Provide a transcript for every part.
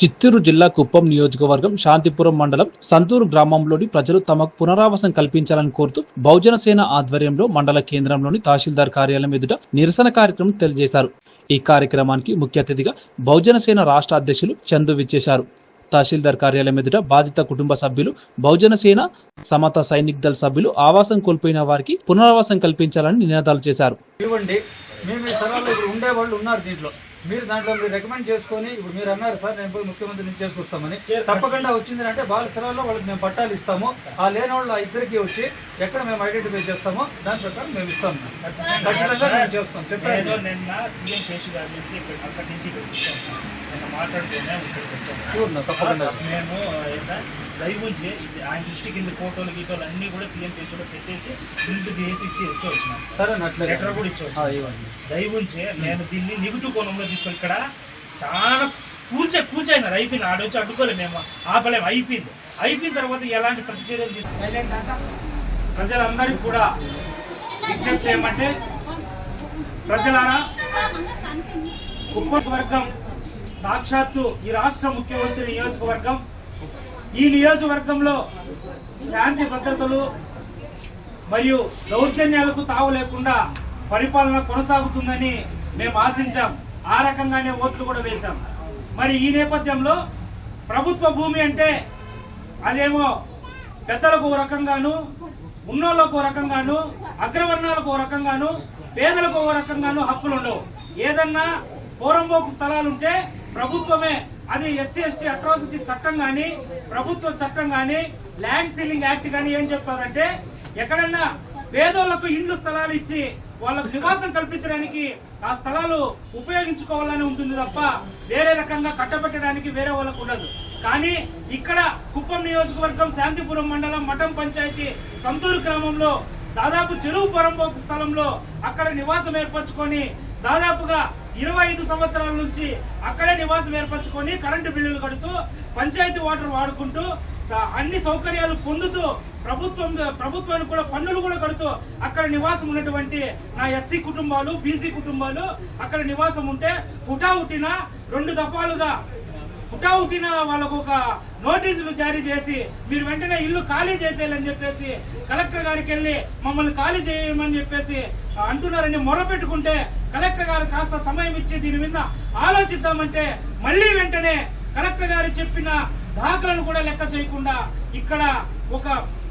చిత్తూరు జిల్లా కుప్పం నియోజకవర్గం శాంతిపురం మండలం సంతూరు గ్రామంలోని ప్రజలు తమకు పునరావాసం కల్పించాలని కోరుతూ బహుజన సేన ఆధ్వర్యంలో మండల కేంద్రంలోని తహసీల్దార్ కార్యాలయం ఎదుట నిరసన కార్యక్రమం తెలియజేశారు. ఈ కార్యక్రమానికి ముఖ్య అతిథిగా బహుజన సేన రాష్ట్ర అధ్యక్షులు చందు విచ్చేశారు. తహసీల్దార్ కార్యాలయం ఎదుట బాధిత కుటుంబ సభ్యులు బహుజన సేన సమత సైనిక్ దళ సభ్యులు ఆవాసం కోల్పోయిన వారికి పునరావాసం కల్పించాలని నినాదాలు చేశారు. ఇవ్వండి. మేము ఈ ఉండే వాళ్ళు ఉన్నారు దీంట్లో. మీరు దాంట్లో మీరు రికమెండ్ చేసుకొని ఇప్పుడు మీరు అన్నారు సార్ నేను పోయి ముఖ్యమంత్రి నుంచి చేసుకొస్తామని. తప్పకుండా వచ్చింది అంటే స్థలాల్లో వాళ్ళకి మేము పట్టాలు ఇస్తాము. ఆ లేని వాళ్ళు ఆ ఇద్దరికి వచ్చి ఎక్కడ మేము ఐడెంటిఫై చేస్తామో దాని ప్రకారం మేము ఇస్తాము ఖచ్చితంగా మేము చేస్తాం. చెప్పండి. ఏదో నిన్న సీఎం కేసు గారి నుంచి అక్కడి నుంచి వచ్చాం పూర్ణ తప్పకుండా. మేము దయవుంచి ఆయన దృష్టికి ఇన్ని ఫోటోలు గీటోలు అన్నీ కూడా సీఎం కేసులో పెట్టేసి ఇంటికి తీసి ఇచ్చి వచ్చి వచ్చినాం సార్. లెటర్ కూడా ఇచ్చి దయవుంచి నేను దీన్ని నెగిటివ్ కోణంలో తీసుకొని ఇక్కడ చాలా కూల్చే కూల్చైనారు అయిపోయింది. ఆడొచ్చి అడ్డుకోలేము మేము. ఆపలేము. అయిపోయింది. అయిపోయిన తర్వాత ఎలాంటి ప్రతిచర్యలు తీసుకు ప్రజలందరికీ కూడా విజ్ఞప్తి ఏమంటే ప్రజలారా వర్గం సాక్షాత్తు ఈ రాష్ట్ర ముఖ్యమంత్రి నియోజకవర్గం. ఈ నియోజకవర్గంలో శాంతి భద్రతలు మరియు దౌర్జన్యాలకు తావు లేకుండా పరిపాలన కొనసాగుతుందని మేము ఆశించాం. ఆ రకంగానే ఓట్లు కూడా వేశాం. మరి ఈ నేపథ్యంలో ప్రభుత్వ భూమి అంటే అదేమో పెద్దలకు ఓ రకంగాను ఉన్నోళ్ళకు ఓ రకంగాను అగ్రవర్ణాలకు ఓ రకంగాను పేదలకు ఓ రకంగాను హక్కులు ఉండవు. ఏదన్నా పూరంబోకు స్థలాలుంటే ప్రభుత్వమే అది ఎస్సీ ఎస్టీ అట్రాసిటీ చట్టం కానీ ప్రభుత్వ చట్టం కానీ ల్యాండ్ సీలింగ్ యాక్ట్ కానీ ఏం చెప్తాదంటే ఎక్కడన్నా పేదోళ్ళకు ఇండ్లు స్థలాలు ఇచ్చి వాళ్ళకు నివాసం కల్పించడానికి ఆ స్థలాలు ఉపయోగించుకోవాలని ఉంటుంది తప్ప వేరే రకంగా కట్టబెట్టడానికి వేరే వాళ్ళకు ఉండదు. కానీ ఇక్కడ కుప్పం నియోజకవర్గం శాంతిపురం మండలం మఠం పంచాయతీ సంతూరు గ్రామంలో దాదాపు చెరువు పొరంపోకు స్థలంలో అక్కడ నివాసం ఏర్పరచుకొని దాదాపుగా ఇరవై ఐదు సంవత్సరాల నుంచి అక్కడే నివాసం ఏర్పరచుకొని కరెంటు బిల్లులు కడుతూ పంచాయతీ వాటర్ వాడుకుంటూ అన్ని సౌకర్యాలు పొందుతూ ప్రభుత్వం ప్రభుత్వానికి కూడా పన్నులు కూడా కడుతూ అక్కడ నివాసం ఉన్నటువంటి నా ఎస్సీ కుటుంబాలు బీసీ కుటుంబాలు అక్కడ నివాసం ఉంటే పుటా ఉట్టిన రెండు దఫాలుగా పుటా ఉట్టిన వాళ్ళకు ఒక నోటీసులు జారీ చేసి మీరు వెంటనే ఇల్లు ఖాళీ చేసేయాలని చెప్పేసి కలెక్టర్ గారికి వెళ్ళి మమ్మల్ని ఖాళీ చేయమని చెప్పేసి అంటున్నారని మొరపెట్టుకుంటే కలెక్టర్ గారు కాస్త సమయం ఇచ్చి దీని మీద ఆలోచిద్దామంటే మళ్ళీ వెంటనే కలెక్టర్ గారు చెప్పిన దాఖలను కూడా లెక్క చేయకుండా ఇక్కడ ఒక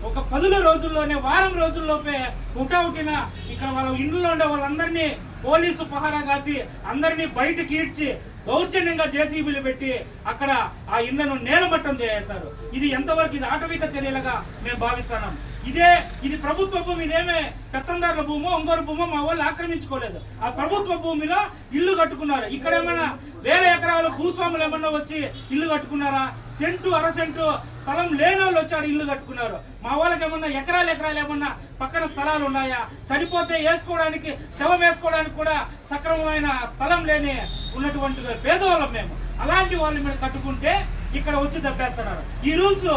ఒక పదుల రోజుల్లోనే వారం రోజుల్లోపే హుటాహుటిన ఇక్కడ వాళ్ళ ఇండ్లలో ఉండే వాళ్ళందరినీ పోలీసు పహారా కాసి అందరినీ బయటకి ఈడ్చి దౌర్జన్యంగా జేసీబీలు పెట్టి అక్కడ ఆ ఇళ్ళను నేలమట్టం చేసేశారు. ఇది ఎంతవరకు ఇది ఆటవిక చర్యలుగా మేము భావిస్తున్నాం. ఇదే ఇది ప్రభుత్వ భూమి ఇదేమే పెత్తందారుల భూమో ఒంగోరు భూమో మా వాళ్ళు ఆక్రమించుకోలేదు. ఆ ప్రభుత్వ భూమిలో ఇల్లు కట్టుకున్నారు. ఇక్కడ ఏమైనా వేల ఎకరాల భూస్వాములు ఏమన్నా వచ్చి ఇల్లు కట్టుకున్నారా? సెంటు అర సెంటు స్థలం లేని వాళ్ళు వచ్చాడు ఇల్లు కట్టుకున్నారు. మా వాళ్ళకి ఏమన్నా ఎకరాలు ఎకరాలు ఏమన్నా పక్కన స్థలాలు ఉన్నాయా? చనిపోతే వేసుకోవడానికి శవం వేసుకోవడానికి కూడా సక్రమమైన స్థలం లేని ఉన్నటువంటి పేదవాళ్ళం మేము. అలాంటి వాళ్ళు మీరు కట్టుకుంటే ఇక్కడ వచ్చి దప్పేస్తున్నారు ఈ రూల్స్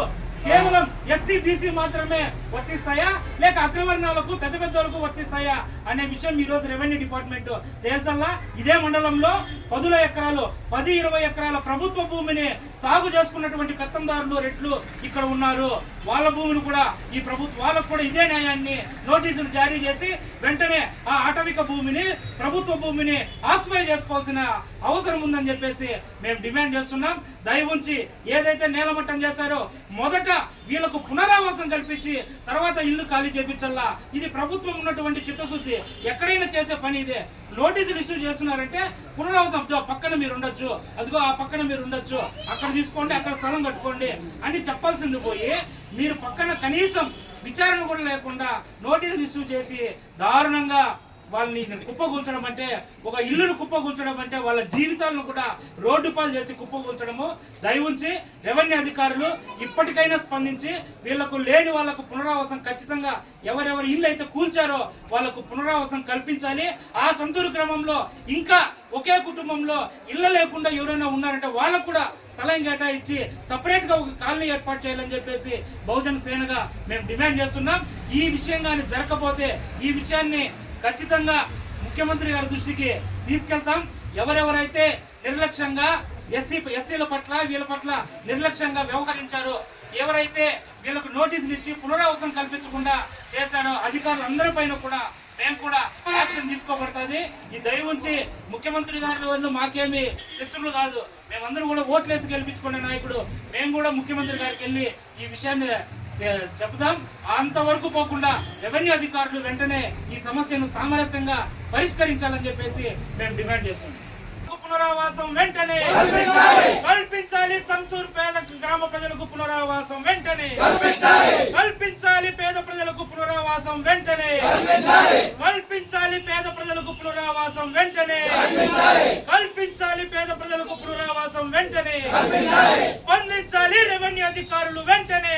కేవలం ఎస్సీ బీసీ మాత్రమే వర్తిస్తాయా? లేక అగ్రవర్ణాలకు పెద్ద పెద్దలకు వర్తిస్తాయా? అనే విషయం ఈ రోజు రెవెన్యూ డిపార్ట్మెంట్ తేల్చల్లా. ఇదే మండలంలో పదుల ఎకరాలు పది ఇరవై ఎకరాల ప్రభుత్వ భూమిని సాగు చేసుకున్నటువంటి కత్తందారులు రెట్లు ఇక్కడ ఉన్నారు. వాళ్ళ భూమిని కూడా ఈ ప్రభుత్వ వాళ్ళకు కూడా ఇదే న్యాయాన్ని నోటీసులు జారీ చేసి వెంటనే ఆ ఆటవిక భూమిని ప్రభుత్వ భూమిని ఆక్యుపై చేసుకోవాల్సిన అవసరం ఉందని చెప్పేసి మేము డిమాండ్ చేస్తున్నాం. దయ ఉంచి ఏదైతే నేలమట్టం చేశారో మొదట వీళ్ళకు పునరావాసం కల్పించి తర్వాత ఇల్లు ఖాళీ చేపించాలా ఇది ప్రభుత్వం ఉన్నటువంటి చిత్తశుద్ధి. ఎక్కడైనా చేసే పని ఇదే. నోటీసులు ఇష్యూ చేస్తున్నారంటే పునరావాసం పక్కన మీరు ఉండొచ్చు. అదిగో ఆ పక్కన మీరు ఉండొచ్చు. అక్కడ తీసుకోండి అక్కడ స్థలం కట్టుకోండి అని చెప్పాల్సింది పోయి మీరు పక్కన కనీసం విచారణ కూడా లేకుండా నోటీసులు ఇష్యూ చేసి దారుణంగా వాళ్ళని కుప్పగూల్చడం అంటే ఒక ఇల్లును కుప్పగూల్చడం అంటే వాళ్ళ జీవితాలను కూడా రోడ్డు పాలు చేసి కుప్పగూల్చడము. దయవుంచి రెవెన్యూ అధికారులు ఇప్పటికైనా స్పందించి వీళ్ళకు లేని వాళ్ళకు పునరావాసం ఖచ్చితంగా ఎవరెవరు ఇల్లు అయితే కూల్చారో వాళ్ళకు పునరావాసం కల్పించాలి. ఆ సొంతూరు గ్రామంలో ఇంకా ఒకే కుటుంబంలో ఇళ్ళ లేకుండా ఎవరైనా ఉన్నారంటే వాళ్ళకు కూడా స్థలం కేటాయించి సపరేట్గా ఒక కాలనీ ఏర్పాటు చేయాలని చెప్పేసి బహుజన సేనగా మేము డిమాండ్ చేస్తున్నాం. ఈ విషయం కానీ జరగకపోతే ఈ విషయాన్ని ఖచ్చితంగా ముఖ్యమంత్రి గారి దృష్టికి తీసుకెళ్తాం. ఎవరెవరైతే నిర్లక్ష్యంగా ఎస్సీ ఎస్సీల పట్ల వీళ్ళ పట్ల నిర్లక్ష్యంగా వ్యవహరించారో ఎవరైతే వీళ్ళకు నోటీసులు ఇచ్చి పునరావాసం కల్పించకుండా చేశారో అధికారులు అందరి పైన కూడా మేము కూడా యాక్షన్ తీసుకోబడుతుంది. ఈ దయవుంచి ముఖ్యమంత్రి గారి వాళ్ళు మాకేమి శత్రువులు కాదు. మేమందరం కూడా ఓట్లేసి గెలిపించుకునే నాయకుడు. మేము కూడా ముఖ్యమంత్రి గారికి వెళ్ళి ఈ విషయాన్ని చె- చెప్తాం అంతవరకు పోకుండా రెవెన్యూ అధికారులు వెంటనే ఈ సమస్యను సామరస్యంగా పరిష్కరించాలని చెప్పేసి మేము డిమాండ్ చేస్తున్నాం. పునరావాసం వెంటనే కల్పించాలి. సంతూర్ పేద గ్రామ ప్రజలకు పునరావాసం వెంటనే కల్పించాలి. పేద ప్రజలకు పునరావాసం వెంటనే కల్పించాలి. పేద ప్రజలకు పునరావాసం వెంటనే కల్పించాలి. పేద ప్రజలకు పునరావాసం వెంటనే స్పందించాలి రెవెన్యూ అధికారులు వెంటనే